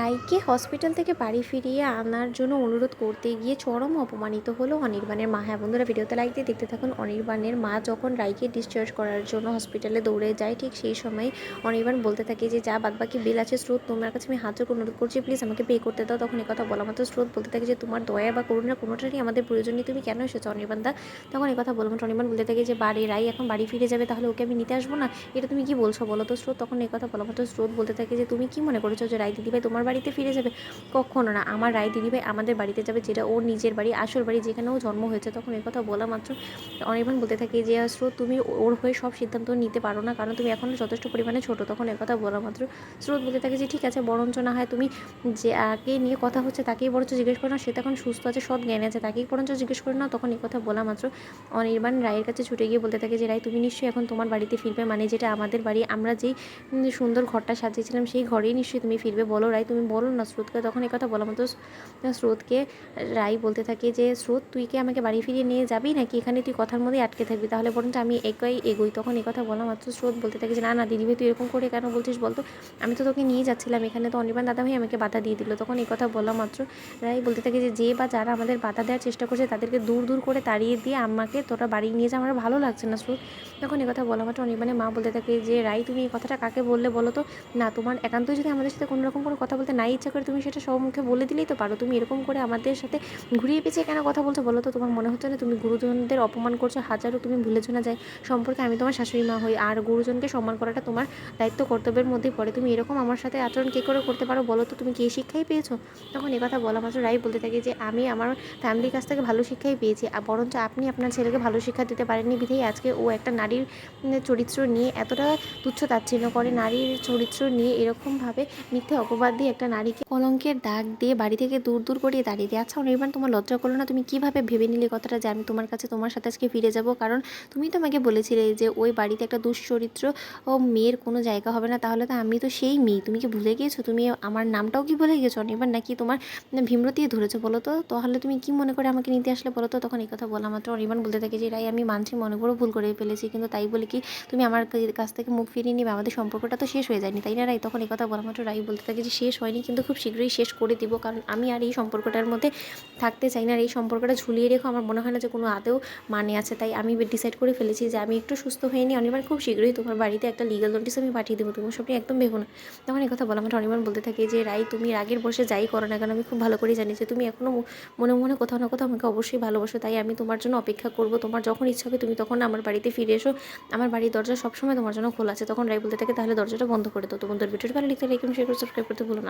রাইকে hospital থেকে বাড়ি ফিরিয়ে আনার জন্য অনুরোধ করতে গিয়ে চরম অপমানিত হলো অনির্বাণের মা। হ্যাঁ বন্ধুরা, ভিডিওতে লাইক দিয়ে দেখতে থাকুন। অনির্বাণের মা যখন রাইকে ডিসচার্জ করার জন্য হসপিটালে দৌড়ে যায়, ঠিক সেই সময় অনির্বাণ বলতে থাকে যে, যা বাদবাকি বিল আছে, স্রোত তোমার কাছে আমি হাত জোর অনুরোধ করছি। প্লিজ আমাকে পে করতে দাও। তখন কথা বলা মাত্র স্রোত বলতে থাকে যে, তোমার দয়া বা করুণা কোনোটারই আমাদের প্রয়োজন নেই। তুমি কেন এসেছ অনির্বাণ দা? তখন কথা বলা মাত্র অনির্বাণ বলতে থাকে যে, বাড়ি, রাই, এখন বাড়ি ফিরে যাবে, তাহলে ওকে আমি নিতে আসব না? এটা তুমি কি বলছো বলো তো? স্রোত তখন কথা বলা মাত্র স্রোত বলতে থাকে যে, তুমি কি মনে করেছ যে রায় দিদিভাই তোমার বাড়িতে ফিরে যাবে? কখনো না। আমার রায় দিদিভাই আমাদের বাড়িতে যাবে, যেটা ওর নিজের বাড়ি, আসল বাড়ি যেখানে ও জন্ম হয়েছে। তখন এই কথা বলা মাত্র অনির্বাণ বলতে থাকে যে স্রোত তুমি ওর হয়ে সব সিদ্ধান্ত নিতে পারো না, কারণ তুমি এখনও যথেষ্ট পরিমাণে ছোটো। তখন কথা বলা মাত্র স্রোত বলতে থাকে যে, ঠিক আছে, বরঞ্চ না হয় তুমি যে আগে নিয়ে কথা হচ্ছে তাকেই বরঞ্চ জিজ্ঞেস করো না, সে তখন সুস্থ আছে, সৎ জ্ঞান আছে, তাকেই বরঞ্চ জিজ্ঞেস করো না। তখন এই কথা বলা মাত্র অনির্বাণ রায়ের কাছে ছুটে গিয়ে বলতে থাকে যে, রায়, তুমি নিশ্চয়ই এখন তোমার বাড়িতে ফিরবে? মানে যেটা আমাদের বাড়ি, আমরা যেই সুন্দর ঘরটা সাজিয়েছিলাম, সেই ঘরেই নিশ্চয়ই তুমি ফিরবে। বলো, রায়, তুমি বলো না স্রোতকে, তখন কথা বলা মতো স্রোতকে রাই বলতে থাকে যে, স্রোত, তুই কি আমাকে বাড়ি ফিরিয়ে নিয়ে যাবি নাকি এখানে তুই কথার মধ্যেই আটকে থাকবি? তাহলে বরঞ্চ আমি একাই এগোই। তখন কথা বলা মাত্র স্রোত বলতে থাকে যে, না না, দিদিভাই, তুই এরকম করে কেন বলছিস বলতো? আমি তো তোকে নিয়ে যাচ্ছিলাম, এখানে তো অনির্বাণ দাদাভাই আমাকে বাধা দিয়ে দিল। তখন কথা বলা মাত্র রাই বলতে থাকে যে যে বা যারা আমাদের বাধা দেওয়ার চেষ্টা করছে, তাদেরকে দূর দূর করে তাড়িয়ে দিয়ে আমাকে তোরা বাড়ি নিয়ে যা, আমার ভালো লাগছে না স্রোত। তখন কথা বলা মাত্র অনির্বাণের মা বলতে থাকে যে, রাই, তুমি এই কথাটা কাকে বললে বলো তো? না, তোমার একান্তই যদি আমাদের সাথে কোনো রকম কোনো কথা বলতে নাই ইচ্ছা করে তুমি সেটা সব মুখে বলে দিলেই তো পারো। তুমি এরকম করে আমাদের সাথে ঘুরিয়ে পেঁচিয়ে কেন কথা বলছো বলো তো? তোমার মনে হচ্ছে না তুমি গুরুজনদের অপমান করছ? হাজারও তুমি ভুলেছো না যায়। সম্পর্কে আমি তোমার শাশুড়ি মা হই। আর গুরুজনকে সম্মান করাটা তোমার দায়িত্ব, কর্তব্যের মধ্যেই পড়ে। তুমি এরকম আমার সাথে আচরণ কী করে করতে পারো বলো তো? তুমি কী শিক্ষাই পেয়েছ? তখন কথা বলা মাত্র রাই বলতে থাকে যে, আমি আমার ফ্যামিলির কাছ থেকে ভালো শিক্ষাই পেয়েছি। আর বরঞ্চ আপনি আপনার ছেলেকে ভালো শিক্ষা দিতে পারেননি বিধেই আজকে ও একটা নারীর চরিত্র নিয়ে এতটা তুচ্ছ তাচ্ছিন্ন করে। নারীর চরিত্র নিয়ে এরকমভাবে মিথ্যে অপবাদ দিয়ে একটা নারীকে কলঙ্কের দাগ দিয়ে বাড়ি থেকে দূর দূর করিয়ে দাঁড়িয়ে দিয়ে। আচ্ছা অনির্বাণ, তোমার লজ্জা করল না? তুমি কীভাবে ভেবে নিলে কথাটা? যে আমি তোমার কাছে, তোমার সাথে আজকে ফিরে যাব। কারণ তুমি তো আমাকে বলেছিলে যে ওই বাড়িতে একটা দুশ্চরিত্র ও মেয়ের কোনো জায়গা হবে না। তাহলে তো আমি তো সেই মেয়ে। তুমি কি ভুলে গিয়েছো? তুমি আমার নামটাও কি ভুলে গেছো অনির্বাণ? নাকি তোমার ভীমরতিয়ে ধরেছো বলো তো? তাহলে তুমি কি মনে করে আমাকে নিতে আসলে বলো তো? তখন এই কথা বলা মাত্র অনির্বাণ বলতে থাকে যে, রাই, আমি মানছি, মনে করে ভুল করে ফেলেছি। কিন্তু তাই বলে কি, তুমি আমার কাছ থেকে মুখ ফিরিয়ে নিবে। আমাদের সম্পর্কটা তো শেষ হয়ে যায়নি, তাই না রাই? তখন এই কথা বলা মাত্র রাই বলতে থাকে যে, শেষ হয়নি, কিন্তু খুব শীঘ্রই শেষ করে দিব। কারণ আমি আর এই সম্পর্কটার মধ্যে থাকতে চাই না। আর এই সম্পর্কটা ঝুলিয়ে রেখো, আমার মনে হয় না যে কোনো আদেও মানে আছে। তাই আমি ডিসাইড করে ফেলেছি যে আমি একটু সুস্থ হয়ে নিই অনির্বাণ খুব শীঘ্রই তোমার বাড়িতে একটা লিগাল নোটিস আমি পাঠিয়ে দেবো। তুমি সবটি একদম ভেবো না। তখন এই কথা বলা আমার অনির্বাণ বলতে থাকে যে, রাই, তুমি রাগের বসে যাই করো না কারণ আমি খুব ভালো করে জানি যে তুমি এখনও মনে মনে কোথাও না কোথাও আমাকে অবশ্যই ভালোবাসো। তাই আমি তোমার জন্য অপেক্ষা করব। তোমার যখন ইচ্ছা হবে তুমি তখন আমার বাড়িতে ফিরে এসো। আমার বাড়ির দরজা সবসময় তোমার জন্য খোলা আছে। তখন রাই বলতে থাকে, তাহলে দরজাটা বন্ধ করে দাও। তোমাদের ভিডিওটা ভালো লিখতে লাইক করে সাবস্ক্রাইব করতে ভুলো না।